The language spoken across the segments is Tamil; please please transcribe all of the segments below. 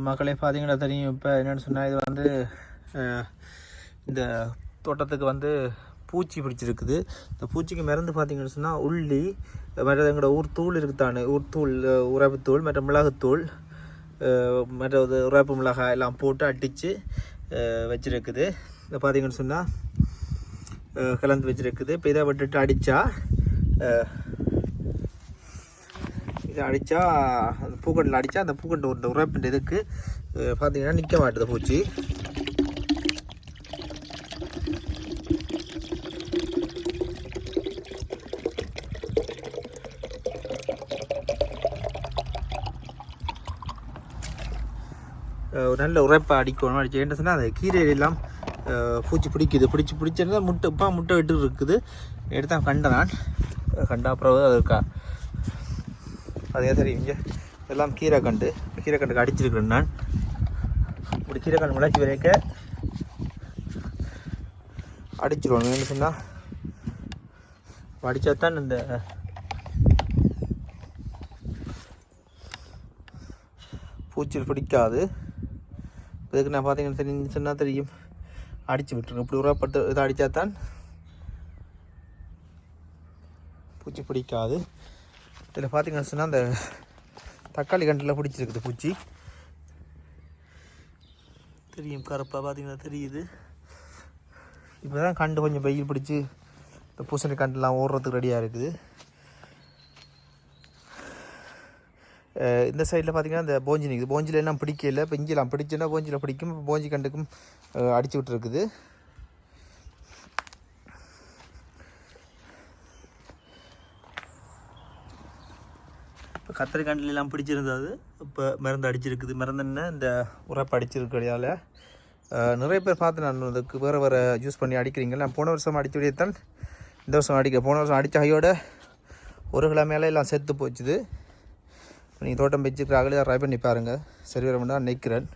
மக்களே பார்த்தீங்கன்னா தெரியும். இப்போ என்னென்னு சொன்னால் இது வந்து இந்த தோட்டத்துக்கு வந்து பூச்சி பிடிச்சிருக்குது. இந்த பூச்சிக்கு மருந்து பார்த்தீங்கன்னு சொன்னால் உள்ளி மற்ற எங்களோட ஊர் தூள் இருக்குதானே ஊர் தூள் அஹ், மற்ற மிளகுத்தூள் மற்றது உரைப்பு மிளகாய் எல்லாம் போட்டு அடித்து வச்சுருக்குது. இதை பார்த்தீங்கன்னு சொன்னால் கலந்து வச்சிருக்குது. இப்போ இதை விட்டுட்டு அடித்தா இதை அடித்தா அந்த பூக்கட்டில் அடித்தா அந்த பூக்கட்டு ஒரு உரப்பின் இதுக்கு பார்த்தீங்கன்னா நிற்க மாட்டுது பூச்சி. ஒரு நல்ல உரைப்பை அடிக்கணும். அடிச்சு என்ன சொன்னால் அந்த கீரையிலாம் பூச்சி பிடிக்குது. பிடிச்சி பிடிச்சிருந்தா முட்டை இப்போ முட்டை விட்டு இருக்குது எடுத்தான் கண்ட கண்டா பிறகு கண்ட அப்புறம் அது இருக்கா? அதே சரி இங்கே எல்லாம் கீரை கண்டு கீரை கண்டுக்கு அடிச்சிருக்கிறேன் நான். இப்படி கீரை கண்டு முளைச்சி வரைக்க அடிச்சிருவோம். என்ன சொன்னால் அடித்தா தான் இந்த பூச்சில் பிடிக்காது. இதுக்கு நான் பார்த்தீங்கன்னா தெரியும் சொன்னால் தெரியும். அடித்து விட்டுருங்க. இப்படி உரப்பட்டு இதை அடித்தா தான் பூச்சி பிடிக்காது. இதில் பார்த்தீங்கன்னு சொன்னால் அந்த தக்காளி கண்டில் பிடிச்சிருக்குது பூச்சி. தெரியும் கருப்பாக பார்த்தீங்கன்னா தெரியுது. இப்போ தான் கண்டு கொஞ்சம் வெயில் பிடிச்சி இந்த பூசணி கண்டுலாம் ஓடுறதுக்கு ரெடியாக இருக்குது. இந்த சைடில் பார்த்தீங்கன்னா இந்த போஞ்சி நிற்குது போஞ்சில எல்லாம் பிடிக்கல இப்போ இங்கெல்லாம் பிடிச்சுன்னா போஞ்சியில் பிடிக்கும். போஞ்சி கண்டுக்கும் அடிச்சு விட்டுருக்குது. இப்போ கத்திரி கண்டில் பிடிச்சிருந்தது இப்போ மருந்து அடிச்சிருக்குது. மருந்து என்ன? இந்த உரப்பு அடிச்சிருக்கிறதால நிறைய பேர் பார்த்து நான் அதுக்கு வேறு வேறு யூஸ் பண்ணி அடிக்கிறீங்க நான் போன வருஷம் அடிச்சபடியே தான் இந்த வருஷம் அடிக்க. போன வருஷம் அடித்த கையோட ஒரு கிலோ மேலே எல்லாம் செத்து போச்சுது. நீங்கள் தோட்டம் வச்சுக்கிற அகலையாக ட்ரை பண்ணி பாருங்கள் சரி வர வேண்டாம் நிற்கிறேன்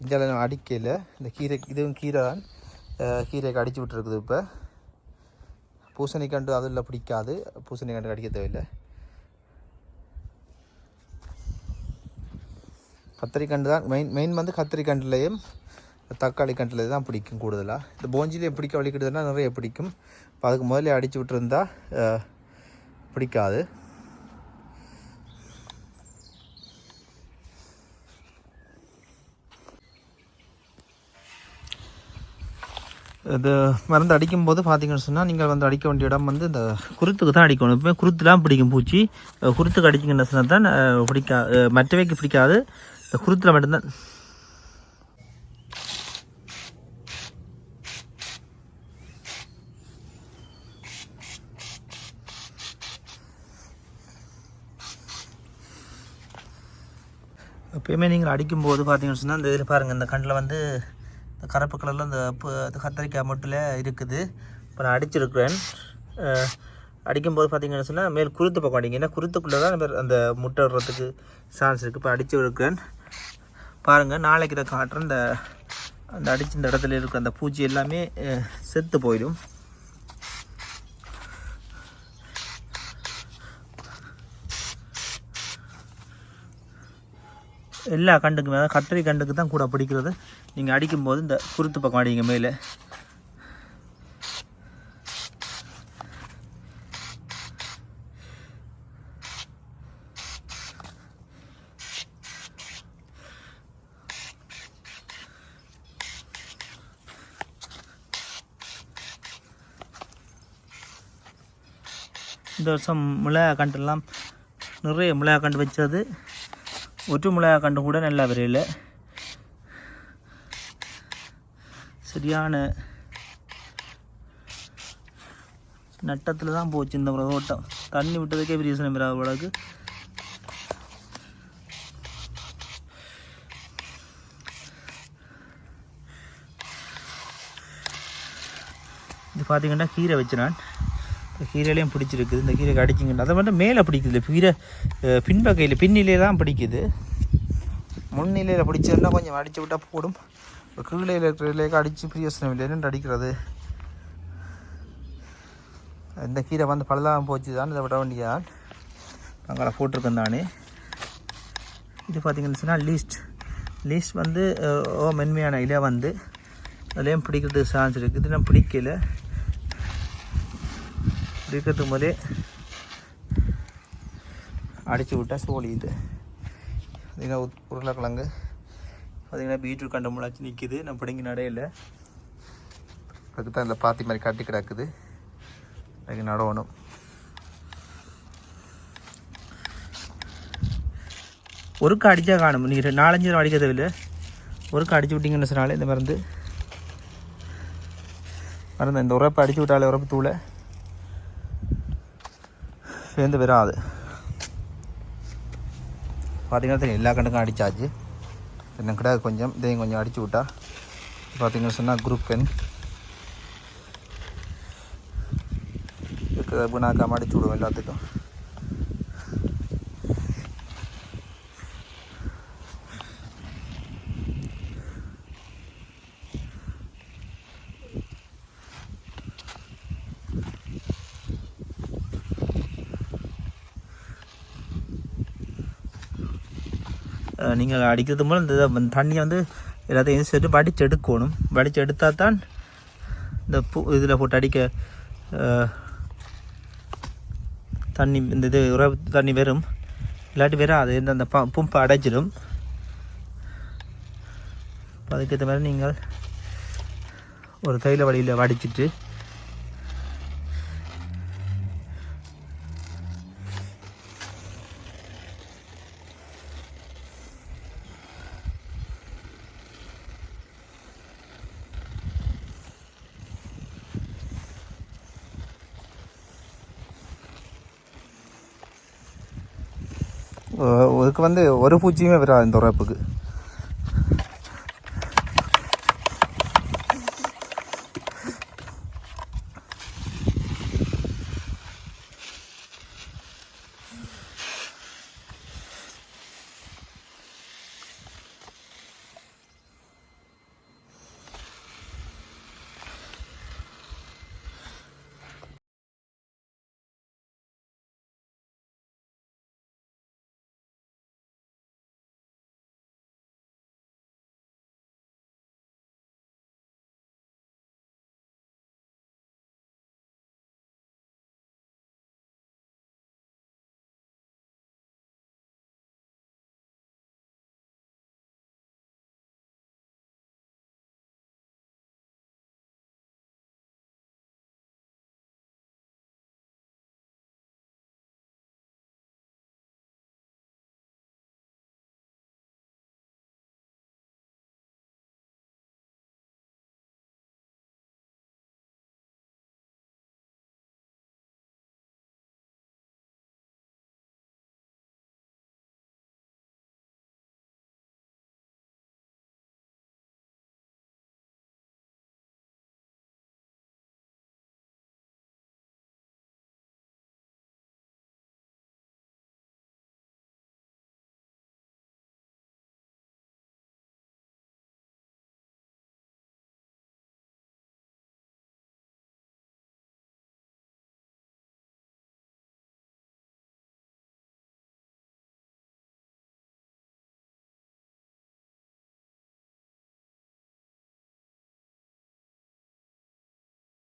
பிஞ்சால அடிக்கல. இந்த கீரை இதுவும் கீரை தான் கீரைக்கு அடிச்சு விட்டுருக்குது இப்போ. பூசணிக்கண்டு அதில் பிடிக்காது. பூசணிக்கண்டு அடிக்க தேவையில்லை. கத்திரிக்கண்டு தான் மெயின் மெயின் வந்து கத்திரிக்கண்டுலேயும் தக்காளி கண்டில் தான் பிடிக்கும் கூடுதலாக இந்த போஞ்சிலேயே பிடிக்க வலிக்கிட்டதுன்னா நிறைய பிடிக்கும். இப்போ அதுக்கு முதல்ல அடித்து விட்டுருந்தா பிடிக்காது. இது மருந்து அடிக்கும் போது பார்த்தீங்கன்னு சொன்னால் நீங்கள் வந்து அடிக்க வேண்டிய இடம் வந்து இந்த குருத்துக்கு தான் அடிக்கணும். இப்போ குருத்துலாம் பிடிக்கும் பூச்சி. குருத்துக்கு அடிச்சிங்கன்னு சொன்னால் தான் பிடிக்கா மற்றவைக்கு பிடிக்காது. இந்த குருத்தில் மட்டும்தான். எப்பயுமே நீங்கள் அடிக்கும்போது பார்த்தீங்கன்னு சொன்னால் இந்த இதில் பாருங்கள் இந்த கண்ணில் வந்து இந்த கருப்பு கலரில் இந்த பு- கத்திரிக்காய் கத்தரிக்காய் மட்டும் இருக்குது. இப்போ நான் அடிச்சிருக்கிறேன். அடிக்கும்போது பார்த்தீங்கன்னு சொன்னால் மேல் குருத்து பக்கம் அடிங்க. ஏன்னா குருத்துக்குள்ளே தான் அந்த- அந்த முட்டை விடுறதுக்கு சான்ஸ் இருக்குது இப்போ அடித்து இருக்கிறேன் பாருங்கள் நாளைக்கு இதை காட்டுறேன். இந்த அந்த அடிச்ச இந்த இடத்துல இருக்கிற அந்த பூச்சி எல்லாமே செத்து போயிடும். எல்லா கண்டுக்குமே அதாவது கத்திரி கண்டுக்கு தான் கூட பிடிக்கிறது. நீங்கள் அடிக்கும்போது இந்த குருத்து பக்கம் அடிங்க மேலே. இந்த வருஷம் மிளகா கண்டெல்லாம் நிறைய மிளகா கண்டு வச்சது. ஒற்று மிளகா கண்டு கூட நல்லா விரையில். சரியான நட்டத்தில் தான் போச்சு இந்த முறை ஓட்டம். தண்ணி விட்டதுக்கே பெரிய வராத வழக்கு இது பார்த்தீங்கன்னா கீரை வச்சு நான் கீரையிலையும் பிடிச்சிருக்குது. இந்த கீரை அடிச்சிங்கன்னா அதை மட்டும் மேலே பிடிக்குது. கீரை பின்பக்கையில் பின்னிலே தான் பிடிக்குது. முன்னிலையில் பிடிச்சிருந்தா கொஞ்சம் அடித்து விட்டால் போடும். இப்போ கீழே இருக்கிறதுலேயே அடித்து பிரியோசனம் இல்லை. ரெண்டு அடிக்கிறது? இந்த கீரை வந்து பழுதாகவும் போச்சு தான் இதை விட வேண்டியதான் அங்கே போட்டிருக்கேன் நான். இது பார்த்தீங்கன்னு சொன்னால் லீஸ்ட். லீஸ்ட் வந்து ஓ மென்மையான இலை வந்து அதுலேயும் பிடிக்கிறதுக்கு சான்ஸ் இருக்குது. இதெல்லாம் பிடிக்கல. பிடிக்கிறதுக்கு போதே அடித்து விட்டால் சோழியுது இது. பார்த்தீங்கன்னா உருளைக்கிழங்கு பார்த்திங்கன்னா பீட்ரூட் கண்ட முளைச்சி நிற்கிது நான் பிடிங்கி நடையில். அதுக்கு தான் இந்த பாத்தி மாதிரி கட்டி கிடக்குது. அதுக்கு நடவணும் ஒருக்கா அடித்தா காணும். நீங்கள் நாலஞ்சு தடவை அடிக்க தேவையில்லை ஒருக்கா அடிச்சு விட்டீங்கன்னு சொன்னாலே இந்த மருந்து மருந்து இந்த உரப்பை அடிச்சு விட்டாலே உரப்பு தூளை சேர்ந்து வராது பார்த்தீங்கன்னா தெரியும் எல்லா கண்டுக்கும் அடித்தாச்சு இன்னும் கிட்ட கொஞ்சம் இதையும் கொஞ்சம் அடித்து விட்டா. பார்த்தீங்கன்னு சொன்னால் குரூப் பென் இருக்கிற குணாக்காம அடிச்சு விடுவோம் எல்லாத்துக்கும். நீங்கள் அடிக்கிறது மூலம் இந்த தண்ணியை வந்து எல்லாத்தையும் சேர்த்து வடித்து எடுக்கணும். வடித்து எடுத்தால் தான் இந்த பூ இதில் போட்டு அடிக்க தண்ணி இந்த இது உர தண்ணி வரும். இல்லாட்டி வெறும் அது இந்த அந்த ப- பம்பு அடைச்சிடும் அதுக்கேற்ற மாதிரி நீங்கள் ஒரு தைல வழியில் வடிச்சிட்டு இதுக்கு வந்து ஒரு பூச்சியுமே வராது இந்த உரப்புக்கு